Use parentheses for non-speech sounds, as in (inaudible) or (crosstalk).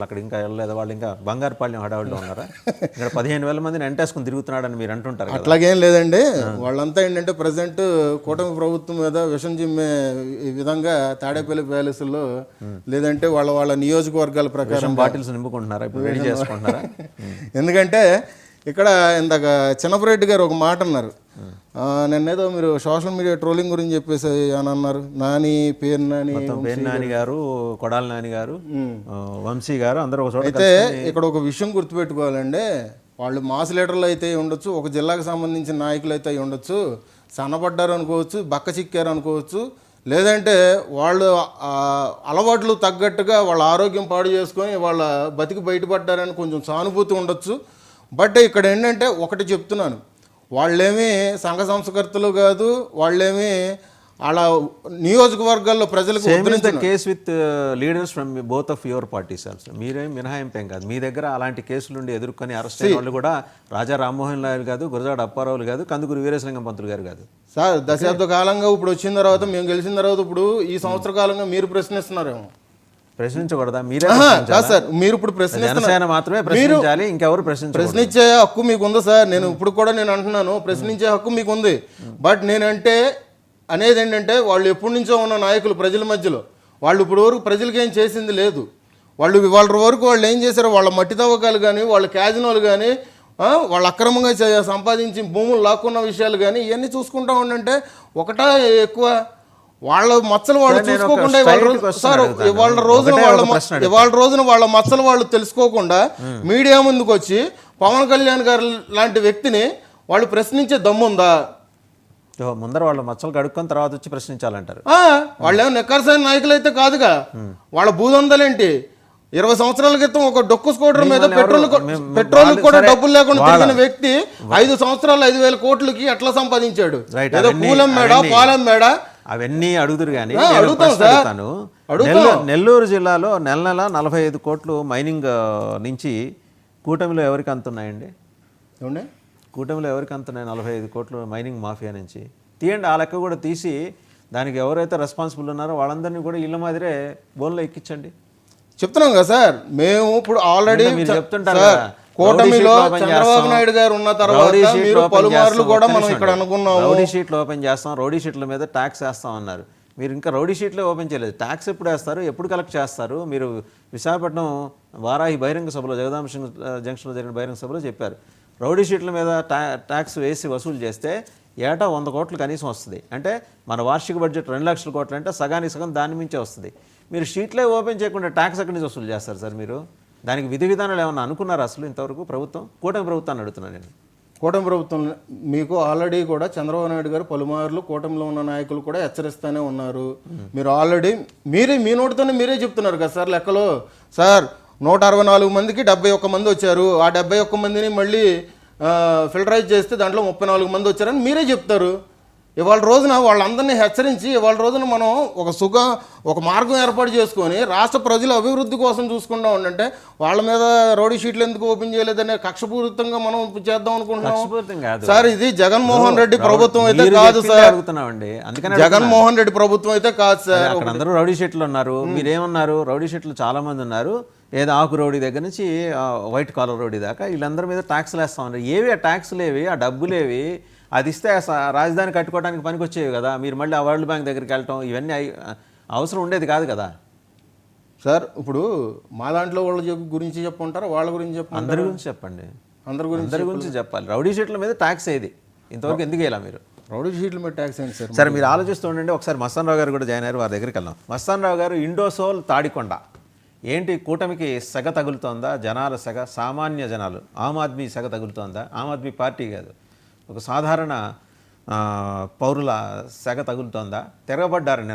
అక్కడ ఇంకా వెళ్ళలేదు? వాళ్ళు ఇంకా బంగారుపాళ్యం హడావుడిలో ఉన్నారా? ఇక్కడ పదిహేను వేల మందిని ఎంటేసుకుని తిరుగుతున్నాడని మీరు అంటుంటారు అట్లాగేం లేదండి. వాళ్ళంతా ఏంటంటే ప్రజెంట్ కూటమి ప్రభుత్వం మీద విషం చిమ్మే ఈ విధంగా తాడేపల్లి ప్యాలెస్లో లేదంటే వాళ్ళ వాళ్ళ నియోజకవర్గాల ప్రకారం బాటిల్స్ నింపుకుంటున్నారా? ఇప్పుడు రెడీ చేసుకుంటున్నారా? (laughs) ఎందుకంటే ఇక్కడ ఇందాక చిన్నపరెడ్డి గారు ఒక మాట అన్నారు. నిన్నేదో మీరు సోషల్ మీడియా ట్రోలింగ్ గురించి చెప్పేసి అని అన్నారు. నాని పేరు నాని పేరు నాని గారు. కొడాలి నాని గారు వంశీ గారు అందరూ ఒక అయితే ఇక్కడ ఒక విషయం గుర్తుపెట్టుకోవాలండి. వాళ్ళు మాస్ లీడర్లు అయితే ఉండొచ్చు ఒక జిల్లాకు సంబంధించిన నాయకులు అయితే అయి ఉండొచ్చు సన్నపడ్డారు అనుకోవచ్చు బక్క చిక్కారు అనుకోవచ్చు లేదంటే వాళ్ళు అలవాట్లు తగ్గట్టుగా వాళ్ళ ఆరోగ్యం పాడు చేసుకొని వాళ్ళ బతికి బయటపడ్డారని కొంచెం సానుభూతి ఉండొచ్చు. బట్ ఇక్కడ ఏంటంటే ఒకటి చెప్తున్నాను వాళ్ళేమీ సంఘ సంస్కర్తలు కాదు వాళ్ళేమీ అలా నియోజకవర్గాల్లో ప్రజలకు case with leaders from both of your parties also మీరేం మినహాయింపేం కాదు. మీ దగ్గర అలాంటి కేసులు నుండి ఎదుర్కొని అరెస్ట్ అయిన వాళ్ళు కూడా రాజా రామ్మోహన్ లాల్ కాదు గురజాడ అప్పారావులు కాదు కందుకూరు వీరేశలింగం పంతులు గారు కాదు. సార్ దశాబ్ద కాలంగా ఇప్పుడు వచ్చిన తర్వాత మేము గెలిచిన తర్వాత ఇప్పుడు ఈ సంవత్సర కాలంగా మీరు ప్రశ్నిస్తున్నారేమో. ప్రశ్నించకూడదా? మీరే? కాదు సార్ మీరు ఇప్పుడు ప్రశ్నిస్తున్నారు జనసేన మాత్రమే ప్రశ్నించాలి ఇంకెవరు ప్రశ్నించాలి ప్రశ్నించే హక్కు మీకు ఉంది సార్? నేను ఇప్పుడు కూడా నేను అంటున్నాను ప్రశ్నించే హక్కు మీకు ఉంది బట్ నేనంటే అనేది ఏంటంటే వాళ్ళు ఎప్పటి నుంచో ఉన్న నాయకులు ప్రజల మధ్యలో. వాళ్ళు ఇప్పుడు వరకు ప్రజలకి ఏం చేసింది లేదు. వాళ్ళు వాళ్ళ వరకు వాళ్ళు ఏం చేశారో? వాళ్ళ మట్టి తవ్వకాలు కానీ వాళ్ళ క్యాజినోలు కానీ వాళ్ళు అక్రమంగా సంపాదించి భూములు లాక్కున్న విషయాలు కానీ ఇవన్నీ చూసుకుంటా ఉండంటే ఒకటా ఎక్కువ వాళ్ళ మచ్చలు వాళ్ళు చూసుకోకుండా ఇవాళ రోజు- సార్. ఇవాళ రోజున వాళ్ళ. ఇవాళ రోజున వాళ్ళ మచ్చలు వాళ్ళు తెలుసుకోకుండా మీడియా ముందుకు వచ్చి పవన్ కళ్యాణ్ గారు లాంటి వ్యక్తిని వాళ్ళు ప్రశ్నించే దమ్ముందా? ముందర వాళ్ళ మచ్చలు కడుక్కొని తర్వాత వచ్చి ప్రశ్నించాలంటారు. ఆ, వాళ్ళేమో నెక్కర్సైన నాయకులు అయితే కాదుగా వాళ్ళ భూదందలేంటి? ఇరవై సంవత్సరాల క్రితం ఒక డొక్కు స్కూటర్ మీద పెట్రోల్ పెట్రోల్ వాళ్ళు కూడా డబ్బులు లేకుండా వాళ్ళ- తిరిగిన వ్యక్తి ఐదు సంవత్సరాలు ఐదు వేల కోట్లకి ఎట్లా సంపాదించాడు. ఏదో పూలం మేడ పాలం మేడ అవన్నీ అడుగుదురు కానీ. అడుగుతాను. అడుగుతాం. నెల్లూరు నెల్లూరు జిల్లాలో నెల నెల నలభై ఐదు కోట్లు మైనింగ్ నుంచి కూటమిలో ఎవరికి అంతున్నాయండి? కూటమిలో ఎవరికి అంతున్నాయి నలభై ఐదు కోట్లు మైనింగ్ మాఫియా నుంచి? తీయండి ఆ లెక్క కూడా తీసి దానికి ఎవరైతే రెస్పాన్సిబుల్ ఉన్నారో వాళ్ళందరినీ కూడా ఇళ్ళ మాదిరే బోన్లో ఎక్కించండి. చెప్తున్నాం కదా సార్. మేము ఇప్పుడు ఆల్రెడీ మీరు చెప్తుంటారు కూటమిలో రౌడీ షీట్లు ఓపెన్ చంద్రబాబు చేస్తాం. నాయుడు గారు ఉన్న తర్వాత రౌడీ షీట్లు మీరు పలుమార్లు. కూడా మనం ఇక్కడ అండి. అనుకున్నాము. రౌడీ షీట్లు ఓపెన్ చేస్తాం. రౌడీ షీట్ల మీద ట్యాక్స్ వేస్తాం అన్నారు మీరు ఇంకా రౌడీ షీట్లే ఓపెన్ చేయలేదు. ట్యాక్స్ ఎప్పుడు వేస్తారు? ఎప్పుడు కలెక్ట్ చేస్తారు? మీరు విశాఖపట్నం వారాహి బహిరంగ సభలో జగదాంబ జంక్షన్లో జరిగిన బహిరంగ సభలో చెప్పారు. రౌడీ షీట్ల మీద ట్యా ట్యాక్స్ వేసి వసూలు చేస్తే ఏటా వంద కోట్లు కనీసం వస్తుంది. అంటే మన వార్షిక బడ్జెట్ రెండు లక్షల కోట్లు అంటే సగానికి సగం దాని మించే వస్తుంది. మీరు షీట్లే ఓపెన్ చేయకుండా ట్యాక్స్ ఎక్కడి నుంచి వసూలు చేస్తారు సార్ మీరు? దానికి విధి విధానాలు ఏమన్నా అనుకున్నారా అసలు ఇంతవరకు ప్రభుత్వం? కూటమి ప్రభుత్వాన్ని అడుగుతున్నాను నేను. కూటమి ప్రభుత్వం మీకు ఆల్రెడీ కూడా చంద్రబాబు నాయుడు గారు పలుమార్లు కూటమిలో ఉన్న నాయకులు కూడా హెచ్చరిస్తూనే ఉన్నారు. మీరు ఆల్రెడీ మీరే మీ నోటితోనే మీరే చెప్తున్నారు కదా సార్ లెక్కలో? సార్ నూట అరవై నాలుగు మందికి డెబ్బై ఒక్క మంది వచ్చారు. ఆ డెబ్బై ఒక్క మందిని మళ్ళీ ఫిల్టరైజ్ చేస్తే దాంట్లో ముప్పై నాలుగు మంది వచ్చారని మీరే చెప్తారు. ఇవాళ రోజున వాళ్ళందరినీ హెచ్చరించి ఇవాళ రోజున మనం ఒక సుఖ ఒక మార్గం ఏర్పాటు చేసుకొని రాష్ట్ర ప్రజల అభివృద్ధి కోసం చూసుకుంటా ఉండంటే వాళ్ళ మీద రోడీ షీట్లు ఎందుకు ఓపెన్ చేయలేదనే కక్షపూరితంగా మనం చేద్దాం అనుకుంటున్నాం. సార్ ఇది జగన్మోహన్ రెడ్డి రౌడీ- ప్రభుత్వం అయితే కాదు సార్. అందుకని జగన్మోహన్ రెడ్డి ప్రభుత్వం అయితే కాదు సార్. అక్కడ అందరూ రౌడీ షీట్లు ఉన్నారు. మీరేమన్నారు? రౌడీ షీట్లు చాలా మంది ఉన్నారు. ఏదో ఆకు రౌడీ దగ్గర నుంచి వైట్ కాలర్ రౌడీ దాకా వీళ్ళందరి మీద ట్యాక్స్లు వేస్తా ఉన్నారు ఏవి ఆ ట్యాక్స్లు ఏవి? ఆ డబ్బులేవి అది ఇస్తే రాజధాని కట్టుకోవడానికి పనికొచ్చేవి కదా. మీరు మళ్ళీ ఆ వరల్డ్ బ్యాంక్ దగ్గరికి వెళ్ళటం ఇవన్నీ అవసరం ఉండేది కాదు కదా. సార్ ఇప్పుడు మా దాంట్లో వాళ్ళ చెప్పు- గురించి చెప్పుకుంటారా? వాళ్ళ గురించి చెప్పుకుంటారా? అందరి గురించి చెప్పండి. అందరి గురించి అందరి గురించి చెప్పాలి. రౌడీ షీట్ల మీద ట్యాక్స్ ఏది? ఇంతవరకు ఎందుకు వేయాలి మీరు? రౌడీ షీట్ల మీద ట్యాక్స్ ఏంటి సార్? సరే మీరు ఆలోచిస్తూ ఉండండి. ఒకసారి మస్తాన్ రావు గారు కూడా జాయిన్ అయ్యారు. వారి దగ్గరికి వెళ్దాం. మస్తాన్ రావు గారు ఇండోసోల్ తాడికొండ. ఏంటి కూటమికి సెగ తగులుతోందా? జనాల సెగ సామాన్య జనాలు. ఆమ్ ఆద్మీ సెగ తగులుతోందా? ఆమ్ ఆద్మీ పార్టీ కాదు. ఒక సాధారణ ఆ, పౌరుల సెగ తగులుతోందా? తిరగబడ్డారు నిన్న.